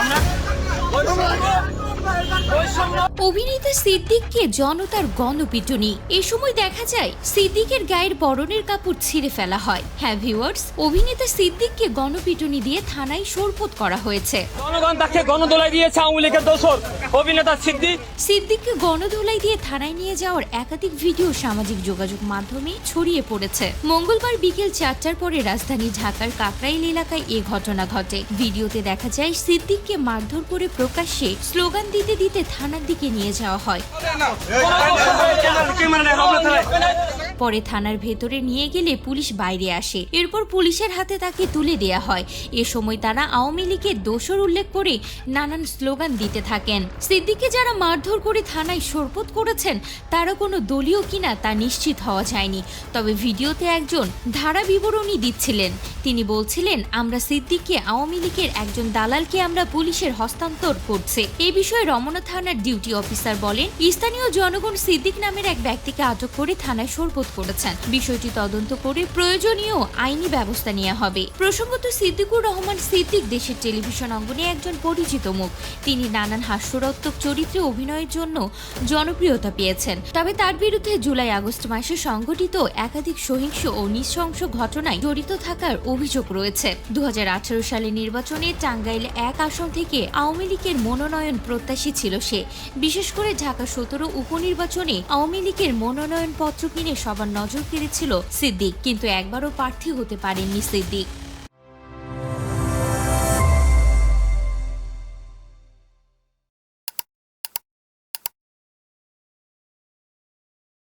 আমরা অভিনেতা সিদ্দিককে জনতার গণপিটুনি। এ সময় দেখা যায় সিদ্দিকের গায়ের বরণের কাপড় ছিঁড়ে ফেলা হয়। হ্যাঁ ভিউয়ার্স অভিনেতা সিদ্দিককে গণপিটুনি দিয়ে থানায় সোরপোত করা হয়েছে। জনগণ তাকে গণদোলাই দিয়েছে আওয়ামী লীগের দোষর। অভিনেতা সিদ্দিক? সিদ্দিককে গণধোলাই দিয়ে থানায় নিয়ে যাওয়ার একাধিক ভিডিও সামাজিক যোগাযোগ মাধ্যমে ছড়িয়ে পড়েছে। মঙ্গলবার বিকেল চারটার পরে রাজধানী ঢাকার কাকরাইল এলাকায় এ ঘটনা ঘটে। ভিডিওতে দেখা যায় সিদ্দিককে মারধর করে প্রকাশ্যে স্লোগান দিতে দিতে থানার দিকে নিয়ে যাওয়া হয় পরে থানার ভেতরে নিয়ে গেলে পুলিশ বাইরে আসে। এরপর পুলিশের হাতে তাকে তুলে দেয়া হয়। এ সময় তারা আওয়ামী লীগের দোষর উল্লেখ করে নানান স্লোগান দিতে থাকেন। সিদ্দিককে যারা মারধর করে থানায় সরপত করেছেন তারা কোনো দলীয় কিনা তা নিশ্চিত হওয়া যায়নি। তবে ভিডিওতে একজন ধারা বিবরণী দিচ্ছিলেন। তিনি বলছিলেন, আমরা সিদ্দিককে, আওয়ামী লীগের একজন দালালকে আমরা পুলিশের হস্তান্তর করছে। এ বিষয়ে রমনা থানার ডিউটি অফিসার বলেন, স্থানীয় জনগণ সিদ্দিক নামের এক ব্যক্তিকে আটক করে থানায় সোরপত করেছেন। বিষয়টি তদন্ত করে প্রয়োজনীয় আইনি ব্যবস্থা নেওয়া হবে। প্রসঙ্গত, সিদ্দিকুর রহমান সিদ্দিক দেশের টেলিভিশন অঙ্গনে একজন পরিচিত মুখ। তিনি নানান হাস্যরত্মক চরিত্রে অভিনয়ের জন্য জনপ্রিয়তা পেয়েছেন। তবে তার বিরুদ্ধে জুলাই আগস্ট মাসে সংঘটিত একাধিক সহিংস ও নৃশংস ঘটনায় জড়িত থাকার অভিযোগ রয়েছে। দু সালে নির্বাচনে টাঙ্গাইল এক আসন থেকে আওয়ামী লীগের মনোনয়ন প্রত্যাশী ছিল সে। বিশেষ করে ঢাকা সতেরো উপনির্বাচনে আওয়ামী লীগের মনোনয়ন পত্র কিনে সবার নজর কেড়েছিল সিদ্দিক কিন্তু একবারও প্রার্থী হতে পারেননি সিদ্দিক।